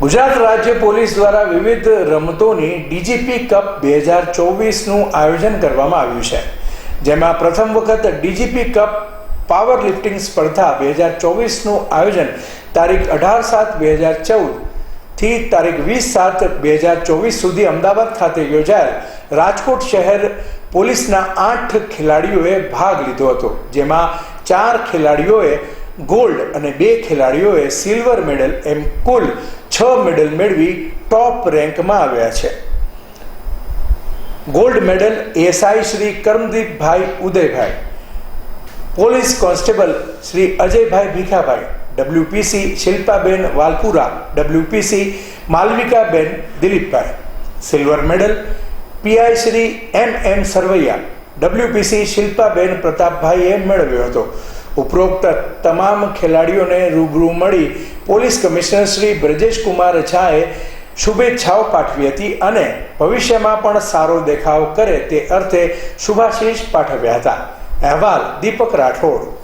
ગુજરાત રાજ્ય પોલીસ દ્વારા વિવિધ રમતોની ડીજીપી કપ બે હજાર ચોવીસનું આયોજન કરવામાં આવ્યું છે. જેમાં પ્રથમ વખત ડીજીપી કપ પાવર લિફ્ટિંગ સ્પર્ધા બે હજાર ચોવીસનું આયોજન તારીખ અઢાર સાત બે હજાર ચૌદથી તારીખ વીસ સાત બે હજાર ચોવીસ સુધી અમદાવાદ ખાતે યોજાયેલ રાજકોટ શહેર પોલીસના આઠ ખેલાડીઓએ ભાગ લીધો હતો, જેમાં ચાર ખેલાડીઓએ ગોલ્ડ અને બે ખેલાડીઓએ સિલ્વર મેડલ એમ કુલ છ મેડલ મેળવી ટોપ રેન્કમાં આવ્યા છે. Gold medal SI Shri Karamdeepbhai Udaybhai police constable Shri Ajaybhai Bhikhabhai WPC Shilpaben Valpura WPC Malvikaben Dilipbhai. Silver medal PI Shri M M Sarvaiya WPC Shilpaben પ્રતાપભાઈએ મેળવ્યો હતો. ઉપરોક્ત તમામ ખેલાડીઓને રૂબરૂ મળી પોલીસ કમિશનર શ્રી બ્રજેશ કુમાર ઝાએ શુભેચ્છાઓ પાઠવી હતી અને ભવિષ્યમાં પણ સારો દેખાવ કરે તે અર્થે શુભાશીષ પાઠવ્યા હતા. અહેવાલ દીપક રાઠોડ.